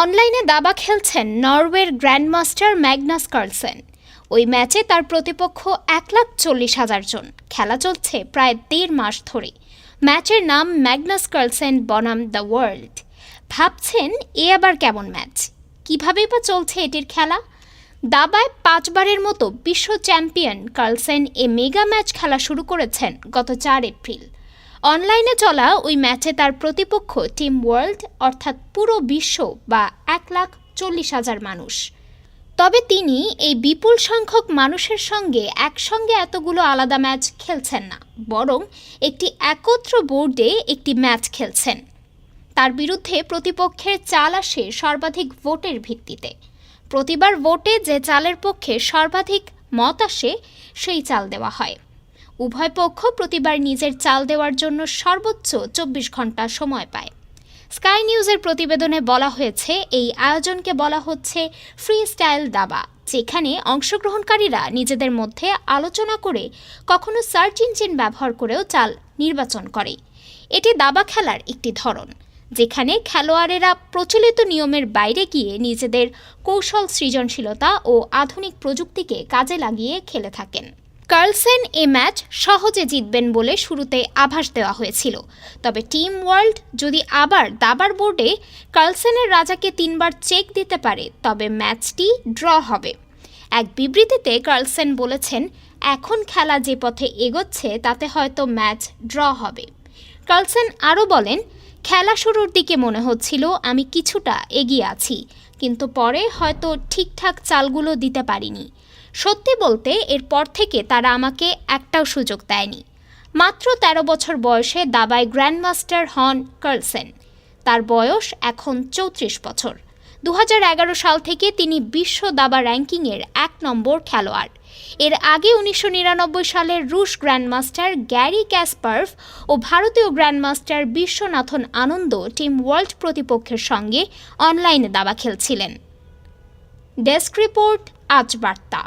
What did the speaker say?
অনলাইনে দাবা খেলছেন নরওয়ের গ্র্যান্ডমাস্টার ম্যাগনাস কার্লসেন। ওই ম্যাচে তার প্রতিপক্ষ এক লাখ চল্লিশ হাজার জন। খেলা চলছে প্রায় দেড় মাস ধরে। ম্যাচের নাম ম্যাগনাস কার্লসেন বনাম দ্য ওয়ার্ল্ড। ভাবছেন এ আবার কেমন ম্যাচ? কীভাবেই বা চলছে এটির খেলা? দাবায় পাঁচবারের মতো বিশ্ব চ্যাম্পিয়ন কার্লসেন এ মেগা ম্যাচ খেলা শুরু করেছেন গত চার এপ্রিল। অনলাইনে চলা ওই ম্যাচে তার প্রতিপক্ষ টিম ওয়ার্ল্ড, অর্থাৎ পুরো বিশ্ব বা এক লাখ চল্লিশ হাজার মানুষ। তবে তিনি এই বিপুল সংখ্যক মানুষের সঙ্গে একসঙ্গে এতগুলো আলাদা ম্যাচ খেলছেন না, বরং একটি একত্র বোর্ডে একটি ম্যাচ খেলছেন। তার বিরুদ্ধে প্রতিপক্ষের চাল আসে সর্বাধিক ভোটের ভিত্তিতে। প্রতিবার ভোটে যে চালের পক্ষে সর্বাধিক মত আসে, সেই চাল দেওয়া হয়। উভয় পক্ষ প্রতিবার নিজের চাল দেওয়ার জন্য সর্বোচ্চ চব্বিশ ঘণ্টা সময় পায়। স্কাই নিউজের প্রতিবেদনে বলা হয়েছে, এই আয়োজনকে বলা হচ্ছে ফ্রি স্টাইল দাবা, যেখানে অংশগ্রহণকারীরা নিজেদের মধ্যে আলোচনা করে কখনো সার্চ ইঞ্জিন ব্যবহার করেও চাল নির্বাচন করে। এটি দাবা খেলার একটি ধরন, যেখানে খেলোয়াড়েরা প্রচলিত নিয়মের বাইরে গিয়ে নিজেদের কৌশল সৃজনশীলতা ও আধুনিক প্রযুক্তিকে কাজে লাগিয়ে খেলে থাকেন। কার্লসেন এ ম্যাচ সহজে জিতবেন বলে শুরুতে আভাস দেওয়া হয়েছিল। তবে টিম ওয়ার্ল্ড যদি আবার দাবার বোর্ডে কার্লসেনের রাজাকে তিনবার চেক দিতে পারে, তবে ম্যাচটি ড্র হবে। এক বিবৃতিতে কার্লসেন বলেছেন, এখন খেলা যে পথে এগোচ্ছে, তাতে হয়তো ম্যাচ ড্র হবে। কার্লসেন আরও বলেন, খেলা শুরুর দিকে মনে হচ্ছিল আমি কিছুটা এগিয়ে আছি, কিন্তু পরে হয়তো ঠিকঠাক চালগুলো দিতে পারিনি। সত্যি বলতে, এরপর থেকে তারা আমাকে একটাও সুযোগ দেয়নি। মাত্র ১৩ বছর বয়সে দাবায় গ্র্যান্ডমাস্টার হন কার্লসেন। তার বয়স এখন চৌত্রিশ বছর। দু হাজার এগারো সাল থেকে তিনি বিশ্ব দাবা র্যাঙ্কিংয়ের এক নম্বর খেলোয়াড়। এর আগে উনিশশো নিরানব্বই সালের রুশ গ্র্যান্ডমাস্টার গ্যারি ক্যাসপার্ভ ও ভারতীয় grandmaster Viswanathan Anand team world প্রতিপক্ষের সঙ্গে অনলাইনে দাবা খেলছিলেন। ডেস্ক রিপোর্ট, আজ বার্তা।